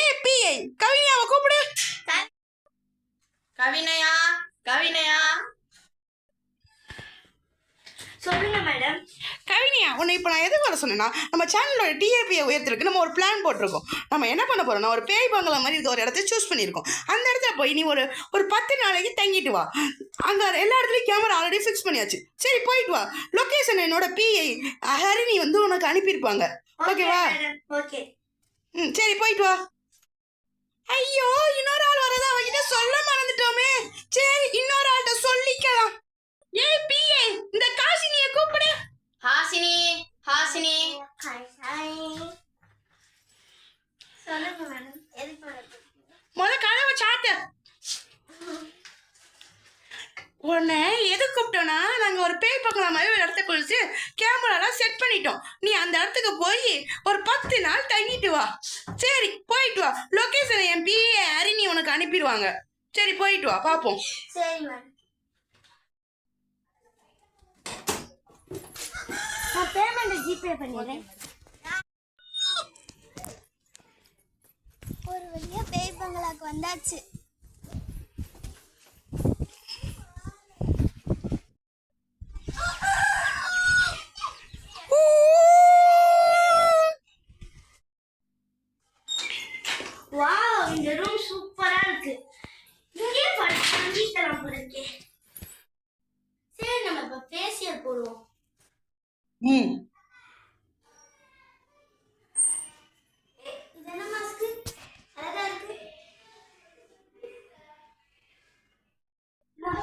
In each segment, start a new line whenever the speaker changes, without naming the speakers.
ஏன் பிஐ கவினியாவை கூப்பிடு.
கவினயா கவினயா? சொல்லுங்க மேடம்
கவினியா உன்னை இப்போ நான் எதுக்கு வர சொன்னேன்னா நம்ம சேனலோட டிஏபியை உயர்த்துறதுக்கு நம்ம ஒரு பிளான் போட்டிருக்கோம். நம்ம என்ன பண்ண போறோம்னா ஒரு பேய் பங்களா மாதிரி இருக்க ஒரு இடத்த சூஸ் பண்ணியிருக்கோம். அந்த இடத்துல போய் நீ ஒரு ஒரு பத்து நாளைக்கு தங்கிட்டு வா. அங்கே எல்லா இடத்துலையும் கேமரா ஆல்ரெடி ஃபிக்ஸ் பண்ணியாச்சு. சரி போயிட்டு வா. லொக்கேஷன் என்னோட பிஐ ஹரிணி வந்து உனக்கு அனுப்பியிருப்பாங்க. ஓகேவா
ஓகே
ம் சரி போயிட்டு வா. ஐயோ இன்னொரு ஆள் வரதா? அவகிட்ட சொல்ல மறந்துட்டோமே. சரி இன்னொரு ஆள்கிட்ட சொல்லிக்கலாம். ஏய் பிஏ இந்த காசினிய கூப்பிடு. உன்னை எது கூப்பிட்டோன்னா நாங்கள் ஒரு பேய் பார்க்கலாம் மாதிரி ஒரு இடத்த குளிச்சு கேமராலாம் செட் பண்ணிட்டோம். நீ அந்த இடத்துக்கு போய் ஒரு பத்து நாள் தங்கிட்டு வா. சரி போயிட்டு வா. லொக்கேஷன் என் பிஏ அரிணி உனக்கு அனுப்பிடுவாங்க. சரி போயிட்டு வா. பார்ப்போம்
சரி மேடம் நான் பேமெண்ட் ஜிபே பண்ணிடுறேன். ஒரு வழியா பேய் பங்களாக்கு வந்தாச்சு வாவ் இந்த ரூம் சூப்பரா இருக்கு இங்கே வீட்டெல்லாம் போடுறக்கே சரி நம்ம இப்ப ஃபேஷியல் போடுவோம்.
ம்.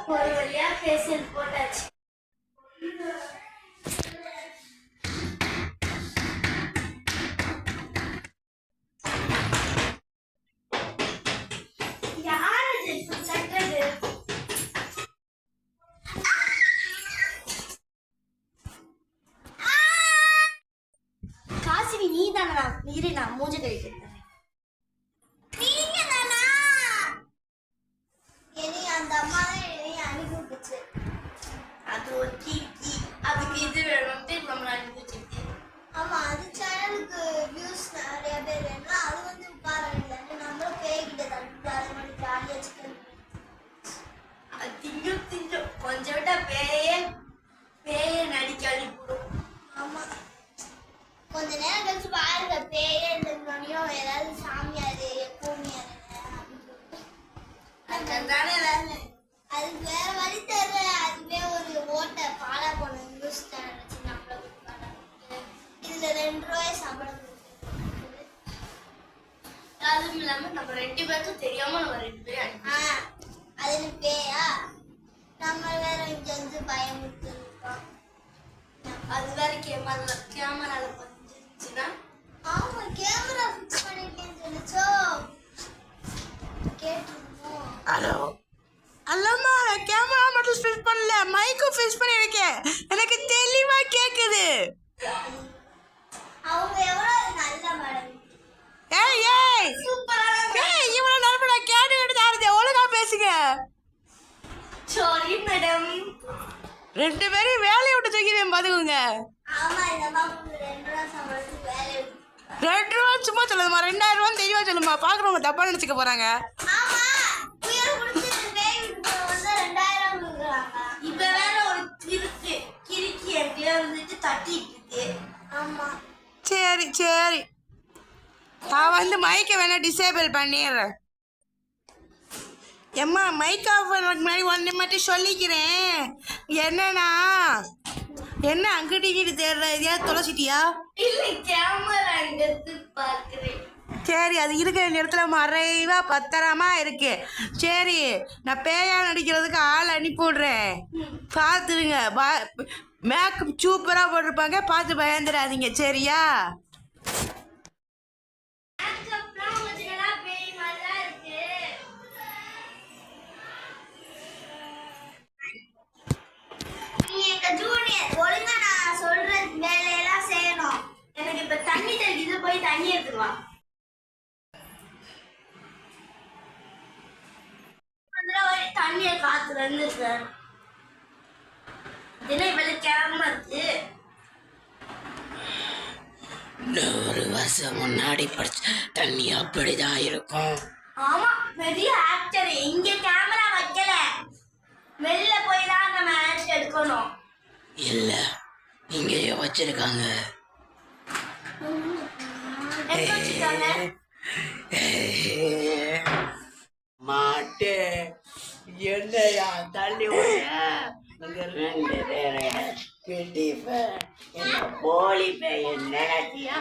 ஒரு வழியா ஃபேஷியல் போட்டாச்சு. 일이나 일이나 모지가 있겠다.
அது
வேற வழி தெரியல அதுவே ஒரு ஓட்டை பாலா போன நியூஸ் சேனல் வச்சு நம்மள இதுல ரெண்டு ரூபாய் சம்பளம்
அதுவும் இல்லாம நம்ம ரெண்டு பேருக்கும் தெரியாம நம்ம ரெண்டு பேரும்
அது என்ன பேயா நம்ம வேற இங்க வந்து பயமுறுத்தி
அது வேற கேமரா கேமரால பதிஞ்சிருச்சுன்னா
ஆமா கேமரா ஃபிக்ஸ் பண்ணிருக்கேன்னு சொல்லிச்சோ கேட்டிருக்கோம்
ஹலோ அல்லம்மா கேமரா மட்டும் ஃபிக்ஸ் பண்ணல மைக்கும் ஃபிக்ஸ் பண்ணியிருக்கேன் எனக்கு தெளிவா கேக்குது
அவங்க எவ்வளவு நல்ல மேடம்
ஏய் ஏய் ஏய் இவ்வளவு நேரம் நான் கேட்டுக்கிட்டு தான் இருந்தேன் ஒழுங்கா பேசுங்க
சாரி மேடம்
ரெண்டு பேரும் வேலையை விட்டு தூக்கிடுவேன் பாத்துக்கோங்க.
ரெண்டு ரூபா
சும்மா சொல்லுமா ரெண்டாயிரம் ரூபா தெளிவா சொல்லுமா பாக்குறவங்க தப்பா நினைச்சுக்க போறாங்க. சரி சரி. நான் வந்து மைக்கை வேணா டிசேபிள் பண்ணிடுறேன். எம்மா மைக் ஆஃப் பண்ணுறதுக்கு முன்னாடி ஒன்று மட்டும் சொல்லிக்கிறேன். என்னன்னா என்ன அங்கிட்டு இங்கிட்டு தேடுற?
இருந்து பாக்குறேன்
சரி அது இருக்கிற இடத்துல மறைவா பத்திரமா இருக்கு. சரி நான் பேயா நடிக்கிறதுக்கு ஆள் அனுப்பி விடுறேன் பார்த்துருங்க. மேக்கப் சூப்பராக போட்டிருப்பாங்க. பார்த்து பயந்துடாதீங்க. சரியா?
வா. தண்ணிய காத்துல இருந்து சார் இவ்வளவு கேமரா இருக்கு.
நூறு வருஷம் முன்னாடி படிச்ச தண்ணி அப்படிதான் இருக்கும்.
ஆமா பெரிய ஆக்டர் இங்க கேமரா வைக்கல. வெளில போய் தான் நம்ம ஆக்ட் எடுக்கணும்.
இல்ல இங்கேயே வச்சிருக்காங்க. மாட்டே. என்னையா தள்ளி விட. ரெண்டு பேரை கிட்டிப்பேன் என்ன போலி பையன் நினைச்சியா?